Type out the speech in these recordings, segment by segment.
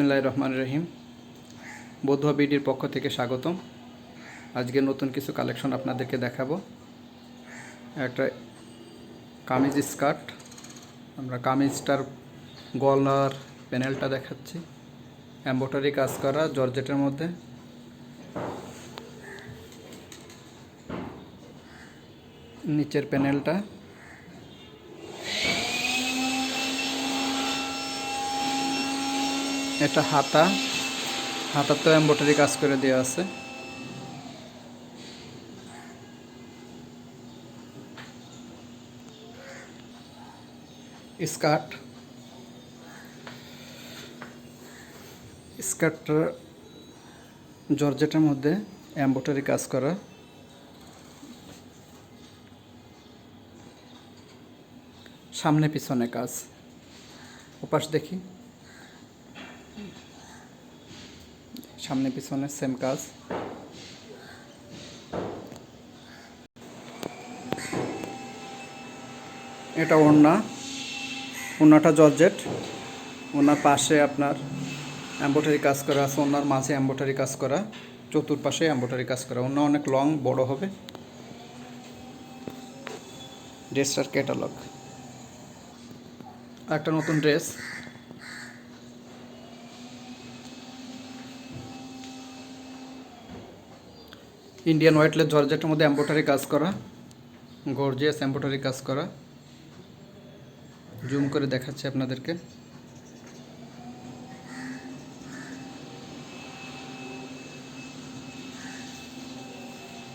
বিসমিল্লাহ রহমান রহিম বধুয়া বিডির পক্ষ থেকে স্বাগতম। আজকে নতুন কিছু কালেকশন আপনাদেরকে দেখাবো। একটা কামিজ স্কার্ট। আমরা কামিজটার গলার প্যানেলটা দেখাচ্ছি। এম্বোটারি কাজ করা জর্জেটের মধ্যে। নিচের প্যানেলটা। এটা হাতা। হাতাতে এম্বোটারি কাজ করে দেওয়া আছে। স্কার্ট। স্কার্টটা জর্জেটের মধ্যে এম্বোটারি কাজ করা। সামনে পিছনে কাজ। ওপাশ দেখি। সামনে পিছনে সেম কাজ। এটা ওড়না। ওড়নাটা জর্জেট। ওনার পাশে আপনার এম্বোটারি কাজ করা আছে ওনার মাঝে এম্বোটারি কাজ করা, চতুর্পাশে এম্বোটারি কাজ করা। ওনা অনেক লং বড় হবে। ড্রেসটার ক্যাটালগ একটা নতুন ড্রেস। ইন্ডিয়ান হোয়াইটলেস জর্জেটের মধ্যে এম্বোটারি কাজ করা। গর্জিয়াস এম্বোটারি কাজ করা। জুম করে দেখাচ্ছি আপনাদেরকে।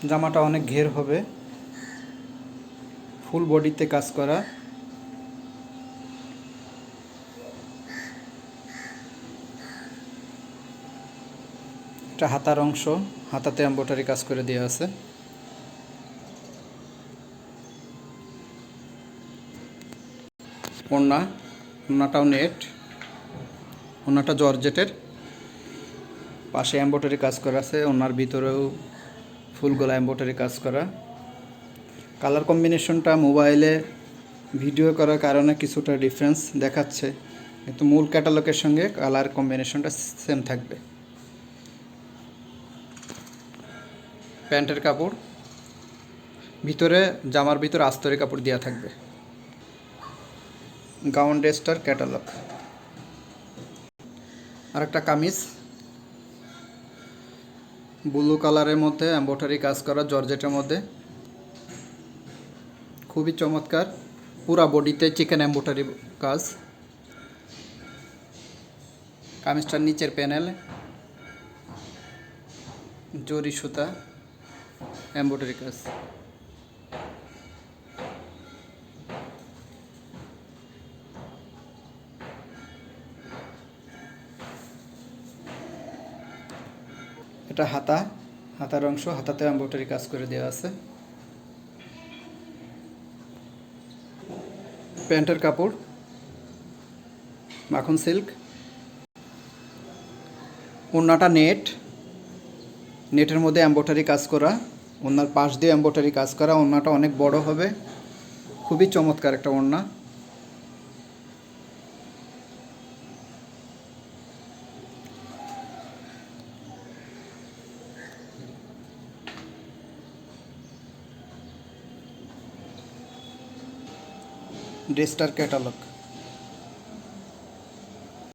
জামাটা অনেক ঘের হবে। ফুল বডিতে কাজ করা। এটা হাতার অংশ, হাতাতে এম্বোটারি কাজ করে দেওয়া আছে। ওড়না, ওড়নাটাও নেট, ওড়নাটা জর্জেটের। পাশে এম্বোটারি কাজ করা আছে ওনার ভিতরেও ফুল ফুলগোলা এম্বোটারি কাজ করা। কালার কম্বিনেশনটা মোবাইলে ভিডিও করার কারণে কিছুটা ডিফারেন্স দেখাচ্ছে। কিন্তু মূল ক্যাটালগের সঙ্গে কালার কম্বিনেশনটা সেম থাকবে। প্যান্টের কাপড়, ভিতরে জামার ভিতরে আস্তরে কাপড় দেওয়া থাকবে। গাউন ড্রেসটার ক্যাটালগ। আর একটা কামিজ। ব্লু কালারের মধ্যে এম্বোটারি কাজ করা জর্জেটের মধ্যে। খুবই চমৎকার। পুরা বডিতে চিকেন এম্বোটারি কাজ। কামিজটার নিচের প্যানেল। জরি সুতা। এম্বোটারি কাজ এটা হাতা, হাতার অংশ হাতাতে এম্বোটারি কাজ করে দেওয়া আছে। প্যান্টের কাপড়, মাখন সিল্ক। ওড়নাটা নেট, নেটের মধ্যে এম্বোটারি কাজ করা। ওনার পাশ দিয়ে এম্বোটারি কাজ করা ওড়নাটা অনেক বড় হবে। খুবই চমৎকার একটা ওড়না। ড্রেসটার ক্যাটালগ।